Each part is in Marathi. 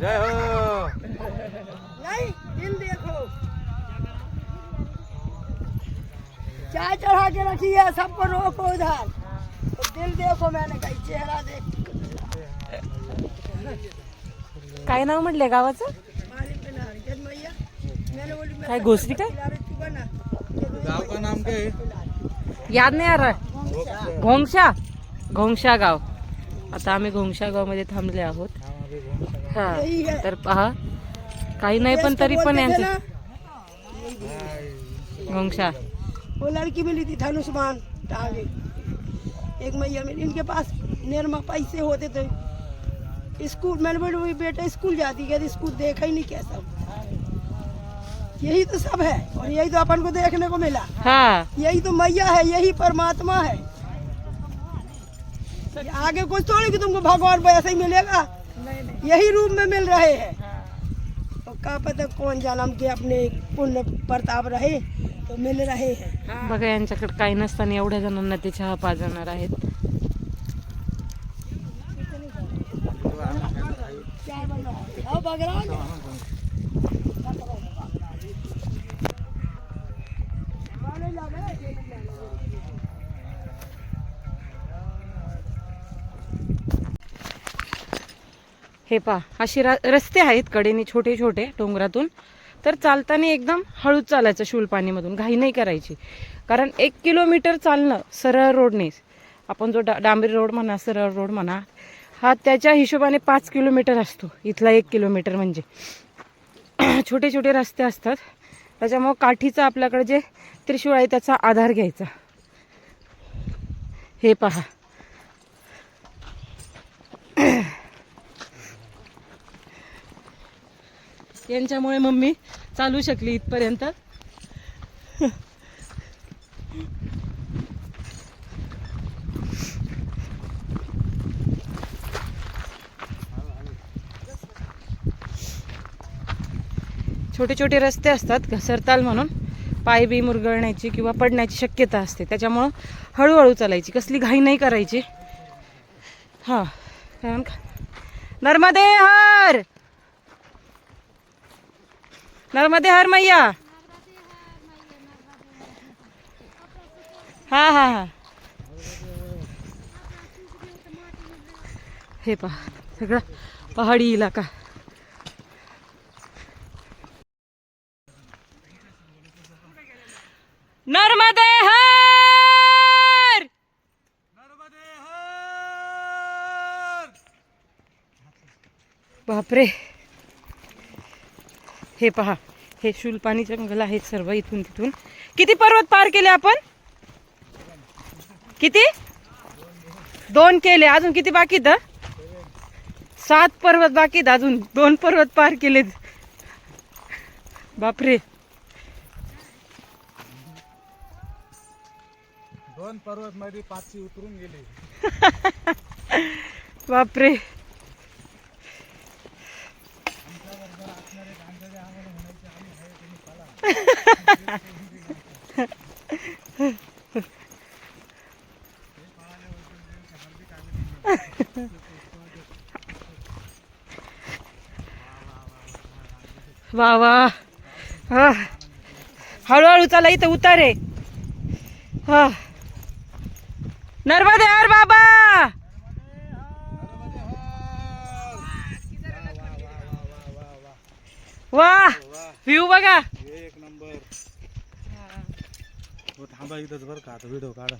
जय हो। नहीं दिल देखो। चाय चढ़ा के रखी है सबको रोको उधर। तो दिल देखो मैंने कही चेहरा देख। काय नाव म्हटलंय गावाचं? काय घोसरी काय गाव का नाम काय? याद नाही आ रहा घोंगशा? घोंगशा गाव. आता आम्ही घोंगशा गावमध्ये थांबले आहोत. हा यही तर पहा काही नाही पण तरी पण यांचं घोंगशा. वो लड़की मिली थी धनुष्मान आगे एक मैया मिली इनके पास निर्मा पैसे होते थे। स्कूल मैंने बोली बेटा स्कूल जाती कहती स्कूल देखा ही नहीं कैसा यही तो सब है और यही तो अपन को देखने को मिला। हा। यही तो मैया है यही परमात्मा है। आगे कुछ थोड़ी कि तुमको भगवान वैसे ही मिलेगा? यही रूप में मिल रहे हैं। तो क्या पता कौन जन्म के अपने पुण्य प्रताप रहे तो मिल रहे हैं। बघा यांच्याकडे काही नसताना एवढ्या जणांना ते चहा पाजणार आहेत. हे पहा अशी रस्ते आहेत कडेने छोटे छोटे डोंगरातून. तर चालताना एकदम हळूच चालायचं शूलपाणीमधून घाई नाही करायची. कारण एक किलोमीटर चालणं सरळ रोडने आपण जो डा डांबरी रोड म्हणा सरळ रोड म्हणा हा त्याच्या हिशोबाने पाच किलोमीटर असतो. इथला एक किलोमीटर म्हणजे. छोटे छोटे रस्ते असतात. त्याच्यामुळं काठीचा आपल्याकडे जे त्रिशूळ आहे त्याचा आधार घ्यायचा. हे पहा. यांच्यामुळे मम्मी चालू शकली इथपर्यंत. छोटे छोटे रस्ते असतात घसरताल म्हणून. पाय बी मुरगळण्याची किंवा पडण्याची शक्यता असते. त्याच्यामुळं हळूहळू चालायची. कसली घाई नाही करायची. हां. कारण का- नर्मदे हर! नर्मदे हर मैया। हाँ हाँ हाँ। हे सगळा पहाडी इलाका। नर्मदे हर! बापरे। हे पहा हे शुलपाणी जंगल आहेत सर्व इथून तिथून. किती पर्वत पार केले आपण? किती? दोन केले. अजून किती बाकी आहेत? सात पर्वत बाकी आहेत अजून. दोन पर्वत पार केलेत. बापरे. दोन पर्वत मध्ये पाचशे उतरून गेले. बापरे. वा वा. हा. हळूहळू चला इथं उतारे. हा नर्मदे हर बाबा वा व्ह्यू बघा एक नंबर हो थांबा इथंच बरं का आता व्हिडिओ काढा.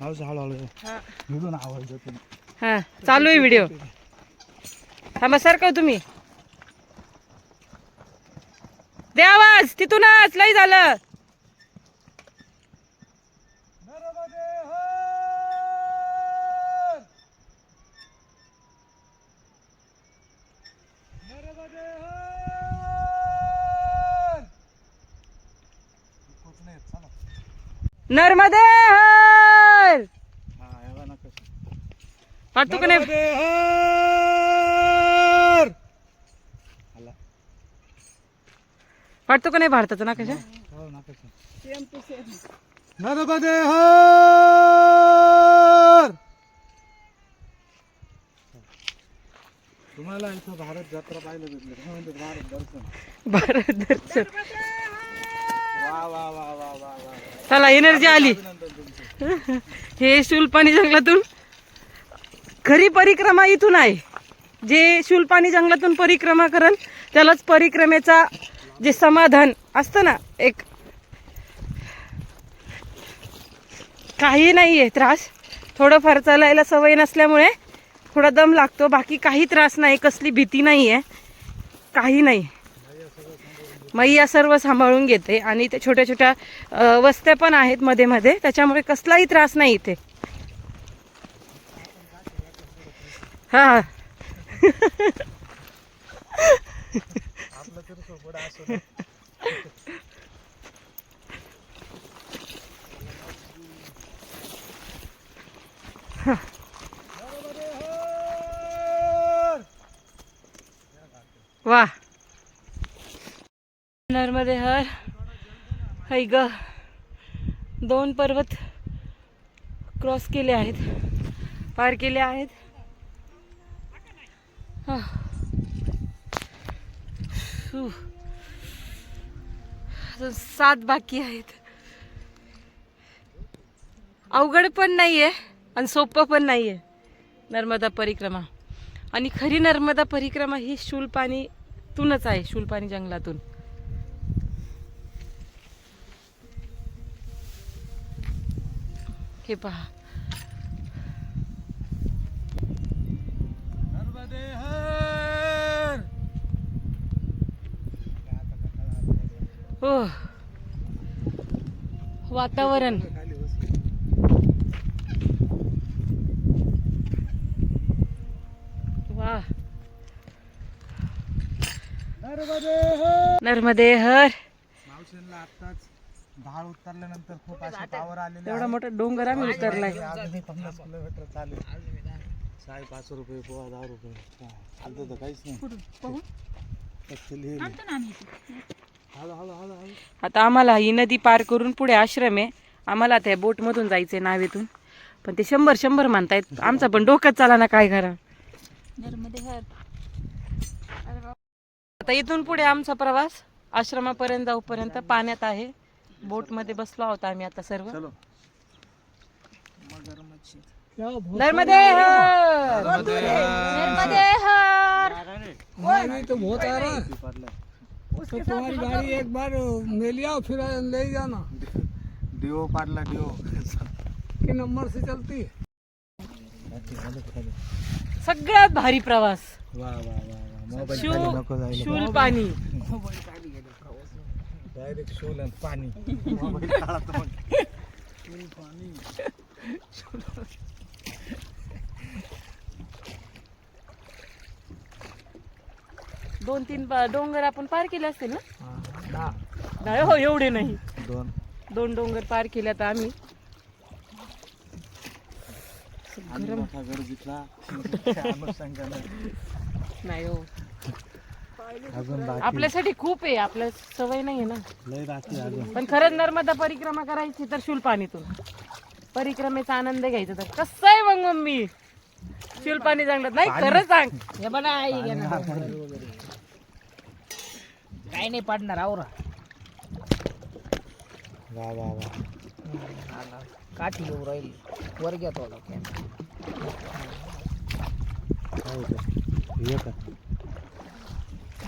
हळूच हळूहळू व्हिडिओ आवाज येतो हा चालू आहे व्हिडिओ थांबा सर का तुम्ही. दे आवाज तिथूनच लई झालं. नर्मदे हर! वाटतो का नाही? वाटतो का नाही भारताचं ना कशा same to same. Narmade Har! तुम्हाला इथं भारत जत्रा पाहिलं भेटलं. काय म्हणतात भारत दर्शन. भारत दर्शन. वा वा वा वा वा वा. त्याला एनर्जी आली. हे शुलपाणी जंगलातून खरी परिक्रमा इथून आहे. जे शुलपाणी जंगलातून परिक्रमा करल त्यालाच परिक्रमेचा जे समाधान असतं ना एक काही नाही आहे त्रास. थोडंफार चालायला सवय नसल्यामुळे थोडा दम लागतो. बाकी काही त्रास नाही कसली भीती नाही आहे काही नाही. मैया सर्व सांभाळून घेते आणि ते छोट्या छोट्या वस्त्या पण आहेत मध्ये मध्ये त्याच्यामुळे कसलाही त्रास नाही इथे. हा. वा नर्मदे हर हाय ग. दोन पर्वत क्रॉस केले आहेत. पार केले आहेत. हां. अजून सात बाकी आहेत. अवघड पण नाही आहे आणि सोपं पण नाही आहे नर्मदा परिक्रमा. आणि खरी नर्मदा परिक्रमा ही शूलपाणीतूनच आहे शूलपाणी जंगलातून. हे पहा. हो. वातावरण. वा. नर्मदे हर नर्मदे हर मावशींना आत्ताच भाळ उतरल्यानंतर खूप असे पावर आलेले एवढा मोठा डोंगर आम्ही उतरलाय. अजूनही पन्नास किलोमीटर चालेल साडे पाचशे रुपये पोहा दहा रुपये. चालतं तर काहीच नाही. फक्त लिहिलं. हळू हळू हळू हळू. आता आम्हाला ही नदी पार करून पुढे आश्रम आहे. आम्हाला त्या बोटमधून जायचंय नावेतून. पण ते शंभर शंभर म्हणतायत. आमचा पण डोकंच चाला ना काय करा. आता इथून पुढे आमचा प्रवास आश्रमापर्यंत जाऊपर्यंत पाण्यात आहे. बोटमध्ये बसलो आहोत आम्ही आता सर्व. चलो. नर्मदे हर! नर्मदे हर! नहीं तो बहुत आ रहा तो तुम्हारी गाड़ी एक बार ले लिया फिर ले जाना। डिओ पाडला डिओ कि नंबर से चलती है? सगळ्यात भारी प्रवास. शूल पाणी. डायरेक्ट शूल आणि पाणी मग दोन तीन डोंगर आपण पार केले असतील ना? नाही हो एवढे नाही. दोन. दोन डोंगर पार केले आता आम्ही. नाही हो. अजून बाकी. आपल्यासाठी खूप आहे आपल्या सवय नाही आहे ना. लय बाकी अजून. पण खरंच नर्मदा परिक्रमा करायची तर शूलपाणीतून. परिक्रमेचा आनंद घ्यायचा तर. कसं आहे मग मम्मी? शूलपाणी चांगलं. नाही खरं सांग. काही नाही पडणार आवरा. वा वा वा. काठी येऊ राहील. वर घेतो होतं हे का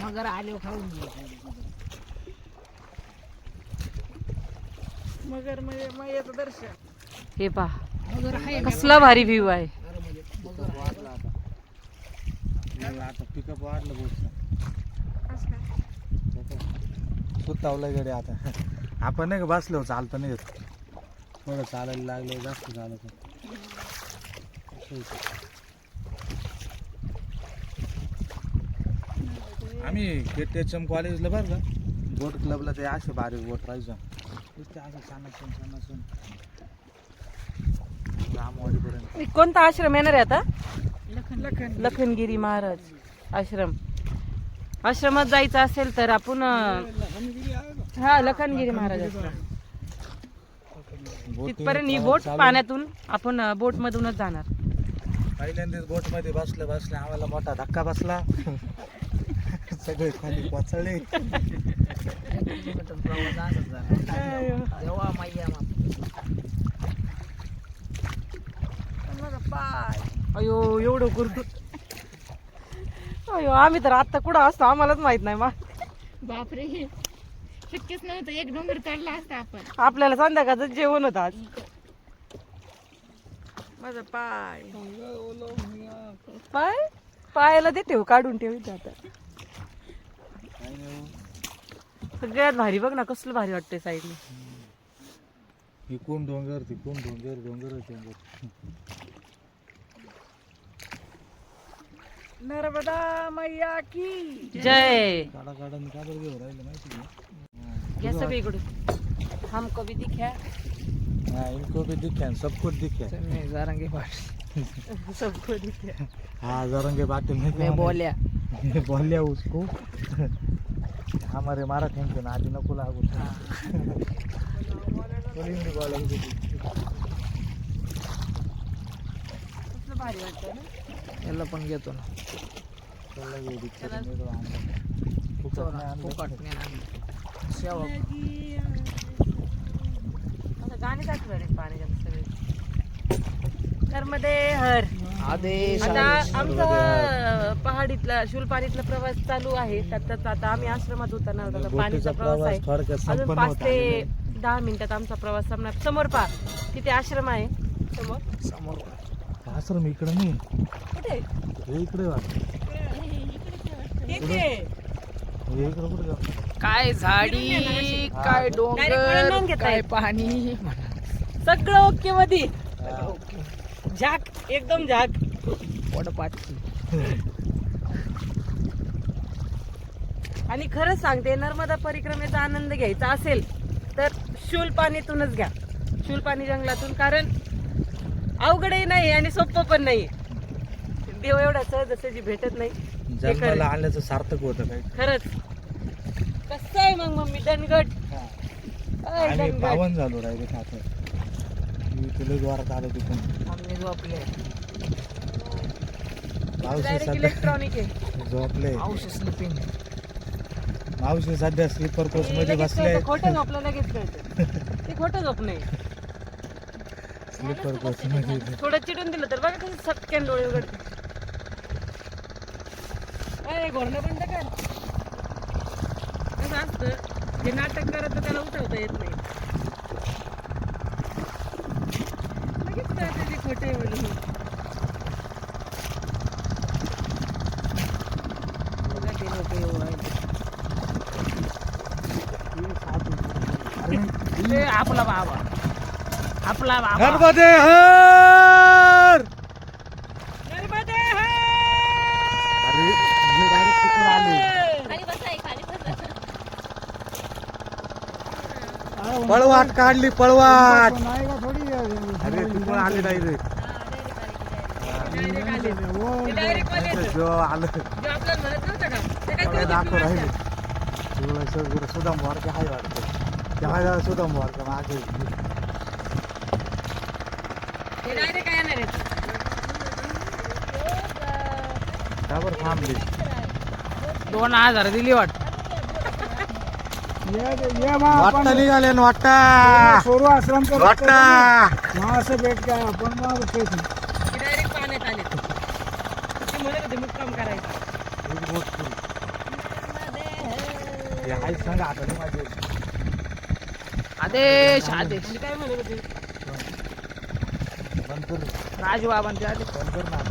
मगर आले खाऊन मगर म्हणजे दर्शन. हे पहा. कसला भारी व्ह्यू आहे हे आता पिकअप वाढलं बोलचं सुतावलं गडे आता. आपण नाही का बसलो चालतं नाही येत. थोडं चालायला लागलं जास्त झालं तर असं होतं. आम्ही के टी एच एम कॉलेजला बरं का. बोट क्लबला ते असे बारीक बोट पाहिजे नुसते असं छान छान छान रामवाडीपर्यंत कोणता आश्रम येणार आहे आता? लखनगिरी महाराज आश्रम. आश्रमात जायचं असेल तर आपण हा लखनगिरी महाराज आश्रम. तिथपर्यंत ही बोट पाण्यातून आपण बोट मधूनच जाणार. पहिल्यांदाच बोटमध्ये बसलं बसलं आम्हाला मोठा धक्का बसला. सगळे खाली कोसळले. अयो एवढं करतो अयो आम्ही तर आत्ता कुठं असतो आम्हालाच माहीत नाही मा. बापरे. शक्यच नव्हतं एक डोंगर चढला असता आपण. आपल्याला संध्याकाळचं जेवण होतं आज. माझा पाय. पाय? पायाला दे ठेव काढून ठेव आता. सगळ्यात भारी बघ ना कसलं भारी वाटतंय साईडने इकून डोंगर तिकून डोंगर डोंगर डोंगर. नर्मदा मैया की. जय. काढा काढा मी काढा घेऊन राहिलं माहिती आहे या सगळीकडून हम कभी दिख्या हाँ इनको भी दिखे हैं, सबको दिखे. सबको दिख्या हाँ जरंगे बाटे में मैं बोलिया. मैं बोलिया उसको. हमारे मारा थैंक यू ना आधी नको लागू बोला भारी ना? याला पण घेतो ना. फुकट आता गाणी दाखवणार आहेत सगळे नर्मदे हर. आदेश आता आमचा पहाडीतला शुलपाणीतला प्रवास चालू आहे. त्यात आता आम्ही आश्रमात उतरणार होतो पाणीचा प्रवास आहे. थोडक्यात अजून संपन्न पाच होता ते दहा मिनिटात आमचा प्रवास संपणार. समोर पहा तिथे आश्रम आहे. समोर. समोर आश्रम इकडे नाही. कुठे? हे इकडे हे कुठे काय झाडी काय डोंगर घेता काय. पाणी? सगळं ओके मध्ये झाक एकदम झाक. पोटपाटकी आणि खरंच सांगते नर्मदा परिक्रमेचा आनंद घ्यायचा असेल तर शूलपाणीतूनच घ्या. शूलपाणी जंगलातून कारण अवघडही नाही आणि सोपं पण नाही. देव एवढा सहजासहजी भेटत नाही. हे खरं. जन्माला आल्याचं सार्थक होतं काही खरंच. कसं आहे मग मम्मी दणगट. पावन झालो राहिले खात तुला द्वारात आलो तिथून. झोपले डायरेक्ट इलेक्ट्रॉनिक आहे. झोपले औषध स्लिपिंग मावशी सध्या स्लीपर कोच मध्ये बसले. खोटं झोपलं लगेच कळतं. ते खोटं झोप नाही. स्लीपर कोच मध्ये. थोडं चिडून दिलं तर बघा कसं सटक्यान डोळे उघडते. घोरणं बंद कर. कसं असतं? जे नाटक करत त्याला उठवता येत नाही लगेच ए, आपला बाबा. आपला बाबा. हर! अरे आले. खाली खाली पळवाट काढली पळवाट. नाही का थोडी? अरे तिकडून आले डायरेक्ट Direct आले. ते direct वाले आहेत. जो आलं दाखव राहिले सुदाम वारके हाय वाटतं सुदाम वारके मागे? त्यावर थांबली दोन हजार दिली वाट. वाटता निघाले ना वाटता. सोरू आश्रम वाटता. असं भेट काय आपण मग ते direct पाण्यात आले ते म्हणत होते मुक्काम करायचा एक बोट सुरू. हाय सांगा आता माझे आदेश आदेश. काय म्हणत होते बंद कर राजबाबांचे आदेश. बंद कर ना